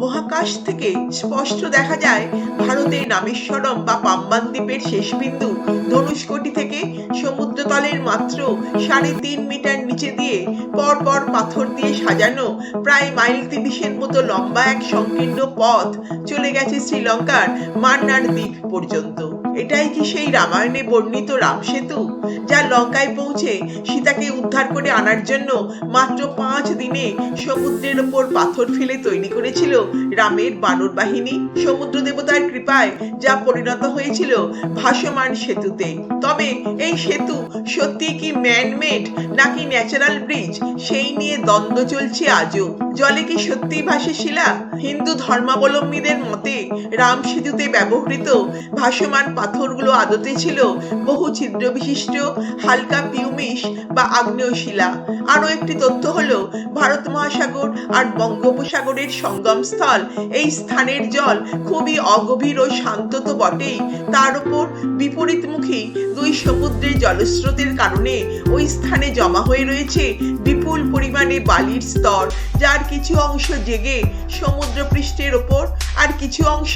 মহাকাশ থেকে স্পষ্ট দেখা যায় ভারতের নামেশ্বরম বা পাম্বান দ্বীপের শেষ বিন্দু ধনুষ্কটি থেকে সমুদ্রতলের মাত্র সাড়ে তিন মিটার নিচে দিয়ে পর পর পাথর দিয়ে সাজানো, প্রায় মাইল তিরিশের মতো লম্বা এক সংকীর্ণ পথ চলে গেছে শ্রীলঙ্কার মান্নার দ্বীপ পর্যন্ত। এটাই কি সেই রামায়ণে বর্ণিত রাম সেতু, যা লঙ্কায় পৌঁছে সীতাকে উদ্ধার করে আনার জন্য মাত্র পাঁচ দিনে সমুদ্রের ওপর পাথর ফেলে তৈরি করেছিল রামের বানর বাহিনী? সমুদ্র দেবতার কৃপায় যা পরিণত হয়েছিল ভাসমান সেতুতে। তবে এই সেতু সত্যি কি ম্যানমেড নাকি ন্যাচারাল ব্রিজ সেই নিয়ে দ্বন্দ্ব চলছে আজও। জলে কি সত্যি ভাসে শিলা? হিন্দু ধর্মাবলম্বীদের মতে রাম সেতুতে ব্যবহৃত ভাসমান পাথরগুলো আদতে ছিল বহু ছিদ্র বিশিষ্ট হালকা পিউমিশ বা আগ্নেয় শিলা আরও একটি তথ্য হলো, ভারত মহাসাগর আর বঙ্গোপসাগরের সঙ্গমস্থল, এই স্থানের জল খুবই অগভীর ও শান্ত তো বটেই। তার উপর বিপরীতমুখী দুই সমুদ্রের জলস্রোতের কারণে ওই স্থানে জমা হয়ে রয়েছে বিপুল পরিমাণে বালির স্তর, যার কিছু অংশ জেগে সমুদ্র পৃষ্ঠের ওপর আর কিছু অংশ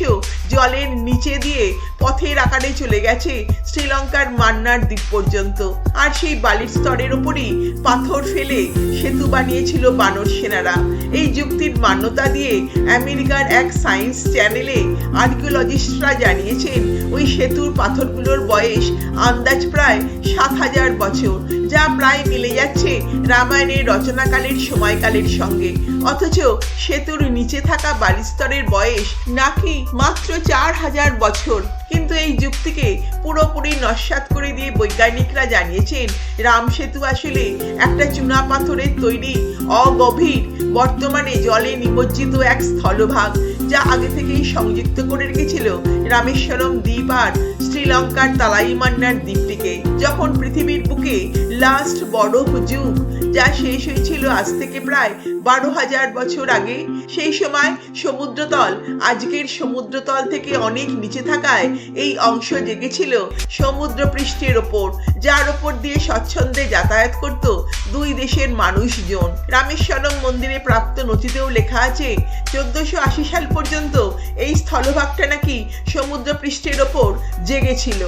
জলের নিচে দিয়ে পথের আকারে চলে গেছে শ্রীলঙ্কার মান্নার দ্বীপ পর্যন্ত। আর সেই বালির স্তরের ওপরই পাথর ফেলে সেতু বানিয়েছিল বানর সেনারা। এই যুক্তির মান্যতা দিয়ে আমেরিকার এক সায়েন্স চ্যানেলে আর্কিওলজিস্টরা জানিয়েছেন, ওই সেতুর পাথরগুলোর বয়স আন্দাজ প্রায় সাত হাজার বছর। যা প্রায় মিলে যাচ্ছে রামায়ণের রচনাকালের সময়কালের সঙ্গে। অথচ সেতুর নিচে থাকা বালিস্তরের বয়স নাকি মাত্র চার হাজার বছর। কিন্তু এই যুক্তিকে পুরোপুরি নস্বাত করে দিয়ে বৈজ্ঞানিকরা জানিয়েছেন, রাম সেতু আসলে একটা চুনা পাথরের তৈরি অগভীর, বর্তমানে জলে নিমজ্জিত এক স্থলভাগ। যা আগে থেকেই সংযুক্ত করে রেখেছিল রামেশ্বরম দ্বীপ আর শ্রীলঙ্কার তালাইমান্নার দ্বীপটিকে। যখন পৃথিবীর বুকে লাস্ট বরফ যুগ, যা শেষ হয়েছিল আজ থেকে প্রায় বারো হাজার বছর আগে, সেই সময় সমুদ্রতল, আজকের সমুদ্রতল থেকে অনেক নিচে থাকায় এই অংশ জেগেছিল সমুদ্র পৃষ্ঠের ওপর। যার ওপর দিয়ে স্বচ্ছন্দে যাতায়াত করত দুই দেশের মানুষজন। রামেশ্বরম মন্দিরে প্রাপ্ত নথিতেও লেখা আছে, চোদ্দশো আশি সাল পর্যন্ত এই স্থলভাগটা নাকি সমুদ্র পৃষ্ঠের ওপর জেগেছিল।